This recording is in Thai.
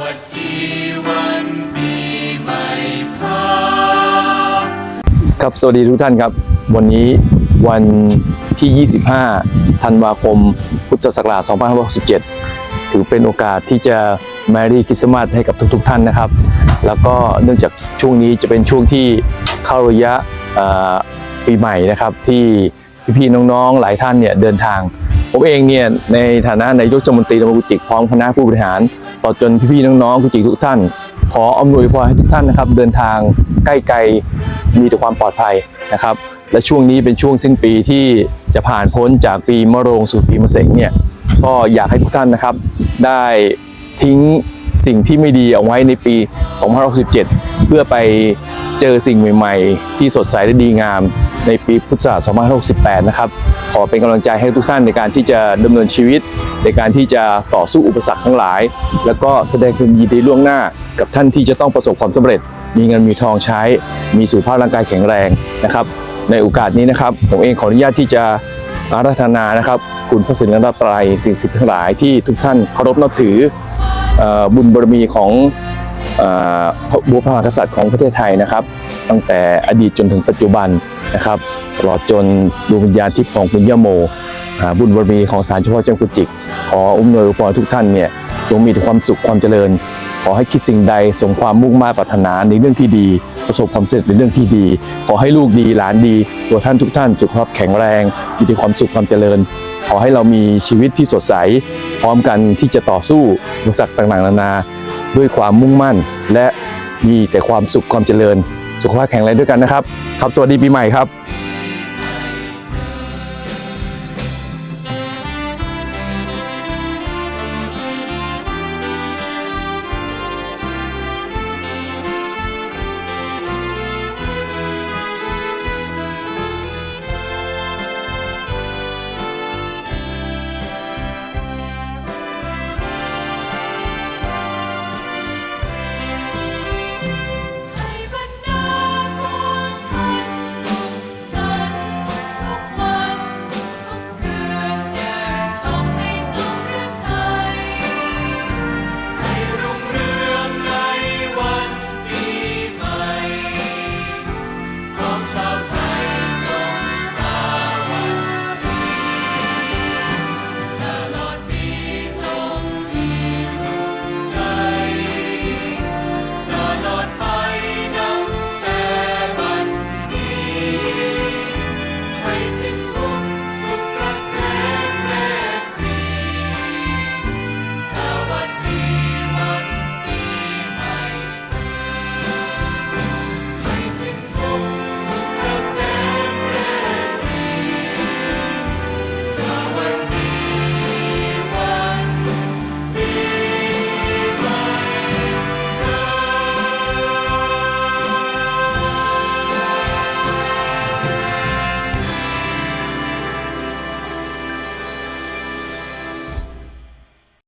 วัสดีวันปีใหม่พระครับสวัสดีทุกท่านครับ วันนี้วันที่ 25 ธันวาคม พุทธศักราช 2567 ถือเป็นโอกาสที่จะแมรี่คริสต์มาสให้กับทุกๆท่านนะครับ แล้วก็เนื่องจากช่วงนี้จะเป็นช่วงที่เข้าระยะปีใหม่นะครับ ที่พี่ๆน้องๆหลายท่านเนี่ยเดินทาง ผมเองเนี่ยในฐานะนายกสมนตรีตำบลกุจิกพร้อมคณะผู้บริหาร ต่อจนพี่ๆน้องๆกุจิกทุกท่าน ขออำนวยพรให้ทุกท่านนะครับ เดินทางใกล้ไกลมีแต่ความปลอดภัยนะครับ และช่วงนี้เป็นช่วงสิ้นปีที่จะผ่านพ้นจากปีมะโรงสู่ปีมะเสงเนี่ยก็อยากให้ทุกท่านนะครับ ได้ทิ้ง สิ่งที่ไม่ดีเอาไว้ในปี 2567 เพื่อไปเจอสิ่งใหม่ ๆ ที่สดใสและดีงามในปีพุทธศักราช2568 นะครับ ขอเป็นกำลังใจให้ทุกท่านในการที่จะดำเนินชีวิต ในการที่จะต่อสู้อุปสรรคทั้งหลาย แล้วก็แสดงความยินดีล่วงหน้า กับท่านที่จะต้องประสบความสำเร็จ มีเงินมีทองใช้ มีสุขภาพร่างกายแข็งแรงนะครับ ในโอกาสนี้นะครับผมเองขออนุญาตที่จะอาราธนานะครับ คุณพระศรีรัตนตรัยสิ่งศักดิ์สิทธิ์ทั้งหลายที่ทุกท่านเคารพนับถือ บุญบารมีของบุพมหากษัตริย์ของประเทศไทยนะครับ ตั้งแต่อดีตจนถึงปัจจุบันนะครับตลอดจนดวงวิญญาณทิพย์ของคุณย่าโม่บุญบารมีของศาลเจ้าพ่อเจ้ากุจิก ขออุ้มนวยอวยพรทุกท่านเนี่ยจงมีแต่ความสุขความเจริญ ขอให้คิดสิ่งใดสมความมุ่งมา่ปรารถนาในเรื่องที่ดี ประสบความสำเร็จในเรื่องที่ดี ขอให้ลูกดีหลานดี ตัวท่านทุกท่านสุขภาพแข็งแรงมีแต่ความสุขความเจริญ ขอให้เรามีชีวิตที่สดใส พร้อมกันที่จะต่อสู้อุปสรรคต่างๆ นานา ด้วยความมุ่งมั่น และมีแต่ความสุขความเจริญ สุขภาพแข็งแรงด้วยกันนะครับ ครับ สวัสดีปีใหม่ครับ